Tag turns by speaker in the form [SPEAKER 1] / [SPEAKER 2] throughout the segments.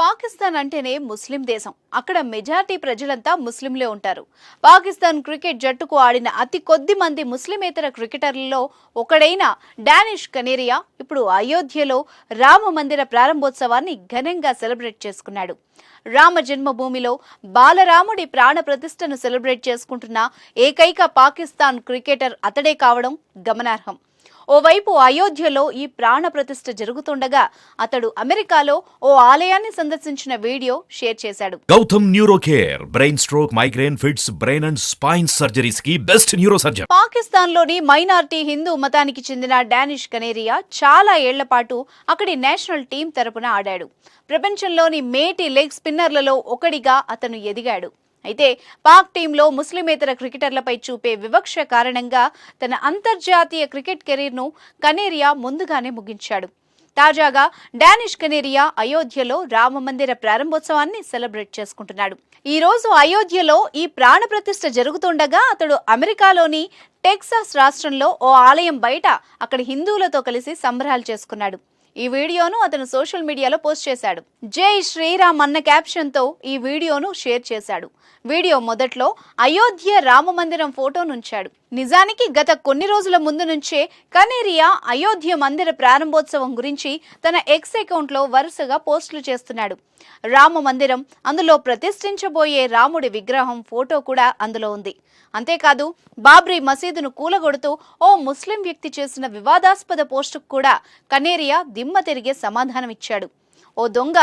[SPEAKER 1] పాకిస్తాన్ అంటేనే ముస్లిం దేశం. అక్కడ మెజార్టీ ప్రజలంతా ముస్లింలే ఉంటారు. పాకిస్తాన్ క్రికెట్ జట్టుకు ఆడిన అతి కొద్ది మంది ముస్లిమేతర క్రికెటర్లలో ఒకడైన డానిష్ కనేరియా ఇప్పుడు అయోధ్యలో రామ మందిర ప్రారంభోత్సవాన్ని ఘనంగా సెలబ్రేట్ చేసుకున్నాడు. రామ జన్మభూమిలో బాలరాముడి ప్రాణ ప్రతిష్టను సెలబ్రేట్ చేసుకుంటున్న ఏకైక పాకిస్తాన్ క్రికెటర్ అతడే కావడం గమనార్హం. ఓవైపు అయోధ్యలో ఈ ప్రాణ ప్రతిష్ఠ జరుగుతుండగా అతడు అమెరికాలో ఓ ఆలయాన్ని సందర్శించిన వీడియో షేర్ చేశాడు.
[SPEAKER 2] Gautam neuro care brain stroke migraine fits brain and spine సర్జరీస్కి best neuro surgeon
[SPEAKER 1] పాకిస్తాన్లోని మైనార్టీ హిందూ మతానికి చెందిన డానిష్ కనేరియా చాలా ఏళ్ళ పాటు అక్కడి నేషనల్ టీం తరపున ఆడాడు. ప్రపంచంలోని మేటి లెగ్ స్పిన్నర్లలో ఒకడిగా అతను ఎదిగాడు. అయితే పాక్ టీంలో ముస్లిమేతర క్రికెటర్లపై చూపే వివక్ష కారణంగా తన అంతర్జాతీయ క్రికెట్ కెరీర్ను కనేరియా ముందుగానే ముగించాడు. తాజాగా డానిష్ కనేరియా అయోధ్యలో రామ మందిర ప్రారంభోత్సవాన్ని సెలబ్రేట్ చేసుకుంటున్నాడు. ఈ రోజు అయోధ్యలో ఈ ప్రాణ ప్రతిష్ఠ జరుగుతుండగా అతడు అమెరికాలోని టెక్సాస్ రాష్ట్రంలో ఓ ఆలయం బయట అక్కడి హిందువులతో కలిసి సంబరాలు చేసుకున్నాడు. ఈ వీడియోను అతను సోషల్ మీడియాలో పోస్ట్ చేశాడు. జై శ్రీరామ్ అన్న క్యాప్షన్తో ఈ వీడియోను షేర్ చేశాడు. వీడియో మొదట్లో అయోధ్య రామ మందిరం ఫోటోను ఉంచాడు నిజానికి గత కొన్ని రోజుల ముందు నుంచే కనేరియా అయోధ్య మందిర ప్రారంభోత్సవం గురించి తన ఎక్స్ అకౌంట్లో వరుసగా పోస్టులు చేస్తున్నాడు. రామ మందిరం అందులో ప్రతిష్ఠించబోయే రాముడి విగ్రహం ఫోటో కూడా అందులో ఉంది. అంతేకాదు బాబ్రీ మసీదును కూలగొడుతూ ఓ ముస్లిం వ్యక్తి చేసిన వివాదాస్పద పోస్టుకు కూడా కనేరియా దిమ్మ తిరిగే సమాధానం ఇచ్చాడు. ఓ దొంగ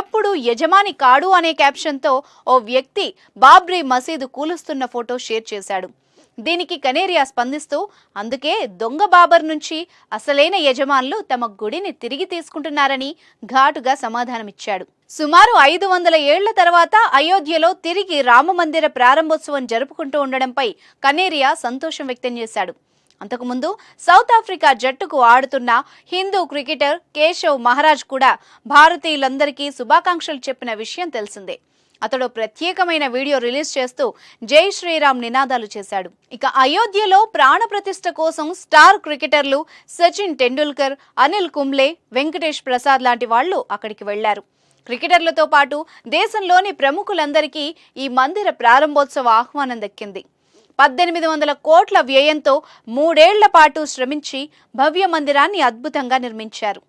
[SPEAKER 1] ఎప్పుడు యజమాని కాడు అనే క్యాప్షన్తో ఓ వ్యక్తి బాబ్రీ మసీదు కూలుస్తున్న ఫోటో షేర్ చేశాడు. దీనికి కనేరియా స్పందిస్తూ అందుకే దొంగ బాబర్ నుంచి అసలైన యజమానులు తమ గుడిని తిరిగి తీసుకుంటున్నారని ఘాటుగా సమాధానమిచ్చాడు. సుమారు ఐదు వందల ఏళ్ళ తర్వాత అయోధ్యలో తిరిగి రామమందిర ప్రారంభోత్సవం జరుపుకుంటూ ఉండడంపై కనేరియా సంతోషం వ్యక్తం చేశాడు. అంతకుముందు సౌత్ ఆఫ్రికా జట్టుకు ఆడుతున్న హిందూ క్రికెటర్ కేశవ్ మహారాజ్ కూడా భారతీయులందరికీ శుభాకాంక్షలు చెప్పిన విషయం తెలిసిందే. అతడు ప్రత్యేకమైన వీడియో రిలీజ్ చేస్తూ జై శ్రీరామ్ నినాదాలు చేశాడు. ఇక అయోధ్యలో ప్రాణప్రతిష్ఠ కోసం స్టార్ క్రికెటర్లు సచిన్ టెండూల్కర్ అనిల్ కుంబ్లే వెంకటేష్ ప్రసాద్ లాంటి వాళ్ళు అక్కడికి వెళ్ళారు క్రికెటర్లతో పాటు దేశంలోని ప్రముఖులందరికీ ఈ మందిర ప్రారంభోత్సవ ఆహ్వానం దక్కింది. పద్దెనిమిది వందల కోట్ల వ్యయంతో మూడేళ్ళ పాటు శ్రమించి భవ్య మందిరాన్ని అద్భుతంగా నిర్మించారు.